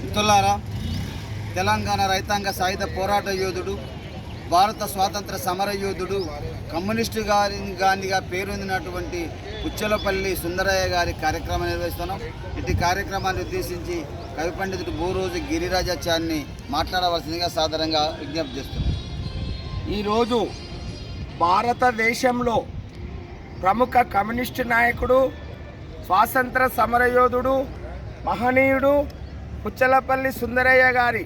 మిత్రులారా తెలంగాణ రైతాంగ సాయుధ పోరాట యోధుడు భారత స్వాతంత్ర సమర యోధుడు కమ్యూనిస్టు గారి గాంధీగా పేరొందినటువంటి పుచ్చలపల్లి సుందరయ్య గారి కార్యక్రమం నిర్వహిస్తున్నాం. ఇటు కార్యక్రమాన్ని ఉద్దేశించి కవి పండితుడు భూరోజు గిరిరాజాచార్యని మాట్లాడవలసిందిగా సాధారణంగా విజ్ఞప్తి చేస్తున్నాం. ఈరోజు భారతదేశంలో ప్రముఖ కమ్యూనిస్టు నాయకుడు స్వాతంత్ర సమరయోధుడు మహనీయుడు పుచ్చలపల్లి సుందరయ్య గారి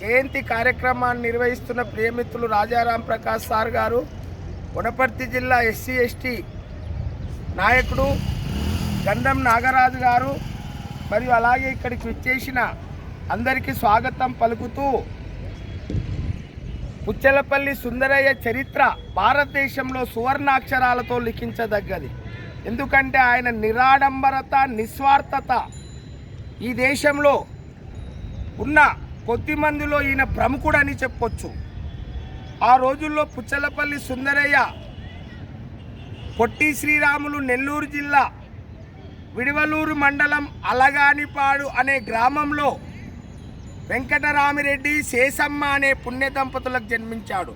జయంతి కార్యక్రమాన్ని నిర్వహిస్తున్న ప్రియమిత్రులు రాజారాం ప్రకాష్ సార్ గారు వనపర్తి జిల్లా ఎస్సీ ఎస్టీ నాయకుడు గంధం నాగరాజు గారు మరియు అలాగే ఇక్కడికి విచ్చేసిన అందరికీ స్వాగతం పలుకుతూ పుచ్చలపల్లి సుందరయ్య చరిత్ర భారతదేశంలో సువర్ణాక్షరాలతో లిఖించదగ్గది. ఎందుకంటే ఆయన నిరాడంబరత నిస్వార్థత ఈ దేశంలో ఉన్న కొద్ది మందిలో ఈయన ప్రముఖుడు అని చెప్పొచ్చు. ఆ రోజుల్లో పుచ్చలపల్లి సుందరయ్య పొట్టి శ్రీరాములు నెల్లూరు జిల్లా విడివలూరు మండలం అలగానిపాడు అనే గ్రామంలో వెంకటరామిరెడ్డి శేషమ్మ అనే పుణ్య దంపతులకు జన్మించాడు.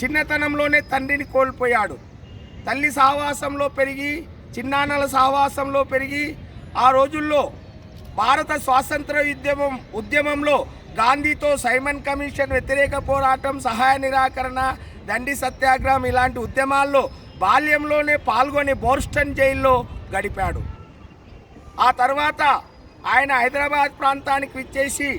చిన్నతనంలోనే తండ్రిని కోల్పోయాడు. తల్లి సహవాసంలో పెరిగి చిన్నాన్నల సహవాసంలో పెరిగి ఆ రోజుల్లో భారత స్వాతంత్ర ఉద్యమం ఉద్యమంలో గాంధీతో సైమన్ కమిషన్ వ్యతిరేక పోరాటం సహాయ నిరాకరణ దండి సత్యాగ్రహం ఇలాంటి ఉద్యమాల్లో బాల్యంలోనే పాల్గొని బోర్స్టన్ జైల్లో గడిపాడు. ఆ తర్వాత ఆయన హైదరాబాద్ ప్రాంతానికి విచ్చేసి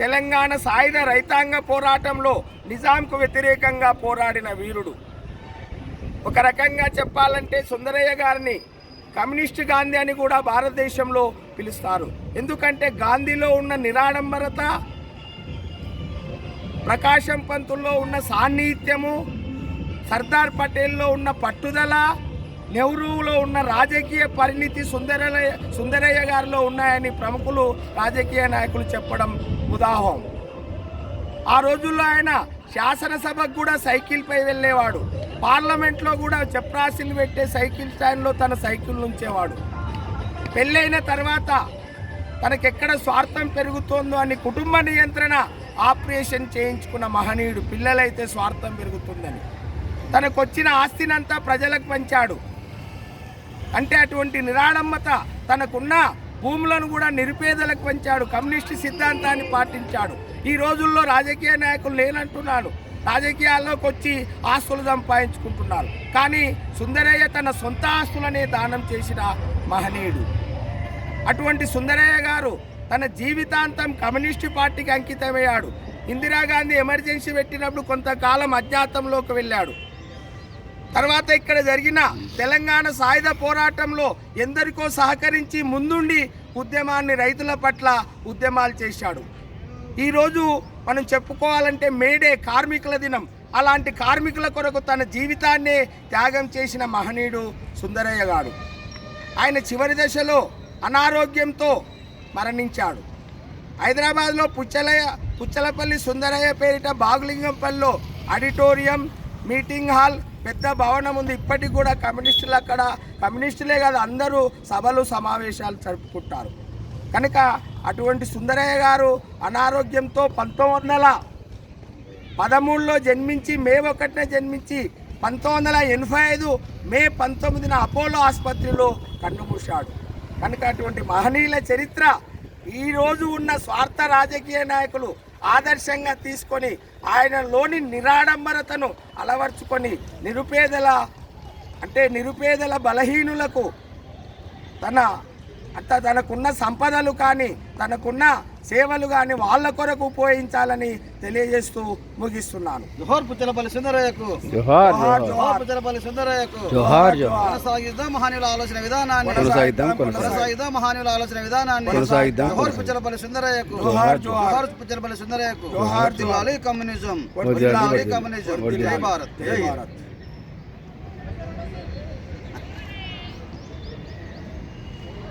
తెలంగాణ సాయుధ రైతాంగ పోరాటంలో నిజాంకు వ్యతిరేకంగా పోరాడిన వీరుడు. ఒక రకంగా చెప్పాలంటే సుందరయ్య గారిని కమ్యూనిస్ట్ గాంధీ అని కూడా భారతదేశంలో పిలుస్తారు. ఎందుకంటే గాంధీలో ఉన్న నిరాడంబరత ప్రకాశం పంతుల్లో ఉన్న సాన్నిహిత్యము సర్దార్ పటేల్లో ఉన్న పట్టుదల నెహ్రూలో ఉన్న రాజకీయ పరిణితి సుందరయ్య సుందరయ్య గారిలో ఉన్నాయని ప్రముఖులు రాజకీయ నాయకులు చెప్పడం ఉదాహరణ ఆ రోజుల్లో ఆయన శాసనసభకు కూడా సైకిల్పై వెళ్ళేవాడు. పార్లమెంట్లో కూడా చెప్రాసిలు పెట్టే సైకిల్ స్టాండ్లో తన సైకిల్ ఉంచేవాడు పెళ్ళైన తర్వాత తనకెక్కడ స్వార్థం పెరుగుతోందో అని కుటుంబ నియంత్రణ ఆపరేషన్ చేయించుకున్న మహనీయుడు పిల్లలైతే స్వార్థం పెరుగుతుందని. తనకు వచ్చిన ఆస్తినంతా ప్రజలకు పంచాడు. అంటే అటువంటి నిరాడమ్మత తనకున్న భూములను కూడా నిరుపేదలకు పంచాడు. కమ్యూనిస్టు సిద్ధాంతాన్ని పాటించాడు. ఈ రోజుల్లో రాజకీయ నాయకులు లేనంటున్నాడు. రాజకీయాల్లోకి వచ్చి ఆస్తులు సంపాదించుకుంటున్నారు. కానీ సుందరయ్య తన సొంత ఆస్తులనే దానం చేసిన మహనీయుడు. అటువంటి సుందరయ్య గారు తన జీవితాంతం కమ్యూనిస్టు పార్టీకి అంకితమయ్యాడు. ఇందిరాగాంధీ ఎమర్జెన్సీ పెట్టినప్పుడు కొంతకాలం అజ్ఞాతంలోకి వెళ్ళాడు. తర్వాత ఇక్కడ జరిగిన తెలంగాణ సాయుధ పోరాటంలో ఎందరికో సహకరించి ముందుండి ఉద్యమాన్ని రైతుల పట్ల ఉద్యమాలు చేశాడు. ఈరోజు మనం చెప్పుకోవాలంటే మేడే కార్మికుల దినం. అలాంటి కార్మికుల కొరకు తన జీవితాన్నే త్యాగం చేసిన మహనీయుడు సుందరయ్య గారు. ఆయన చివరి దశలో అనారోగ్యంతో మరణించాడు. హైదరాబాద్లో పుచ్చలయ్య పుచ్చలపల్లి సుందరయ్య పేరిట బాగులింగంపల్లిలో ఆడిటోరియం మీటింగ్ హాల్ పెద్ద భవనం ఉంది. ఇప్పటికి కూడా కమ్యూనిస్టులు అక్కడ కమ్యూనిస్టులే కాదు అందరూ సభలు సమావేశాలు జరుపుకుంటారు. కనుక అటువంటి సుందరయ్య గారు అనారోగ్యంతో పంతొమ్మిది వందల పదమూడులో జన్మించి మే ఒకటిన జన్మించి పంతొమ్మిది వందల ఎనభై ఐదు మే పంతొమ్మిదిన అపోలో ఆసుపత్రిలో కన్నుమూశాడు. కనుక అటువంటి మహనీయుల చరిత్ర ఈరోజు ఉన్న స్వార్థ రాజకీయ నాయకులు ఆదర్శంగా తీసుకొని ఆయనలోని నిరాడంబరతను అలవర్చుకొని నిరుపేదల అంటే నిరుపేదల బలహీనులకు తన అంత తనకున్న సంపదలు కానీ తనకున్న సేవలు కానీ వాళ్ళ కొరకు ఉపయోగించాలని తెలియజేస్తూ ముగిస్తున్నాను. జోహార్ పుచ్చలపల్లి సుందరయ్యకు. జోహార్ జోహార్, జోహార్. పుచ్చలపల్లి సుందరయ్యకు. జోహార్ జోహార్. కొనసాగిద్దాం మహానీయుల ఆలోచన విధానాన్ని. కొనసాగిద్దాం కొనసాగిద్దాం ఆలోచన విధానాన్ని. కొనసాగిద్దాం, జోహార్ కొనసాగిద్దాం. పుచ్చలపల్లి సుందరయ్యకు. జోహార్, జోహార్. జోహార్. పుచ్చలపల్లి సుందరయ్యకు. జోహార్, వర్ధిల్లాలి కమ్యూనిజం. వర్ధిల్లాలి వర్ధిల్లాలి కమ్యూనిజం. వర్ధిల్లాలి. జై భారత్. జై జై భారత్.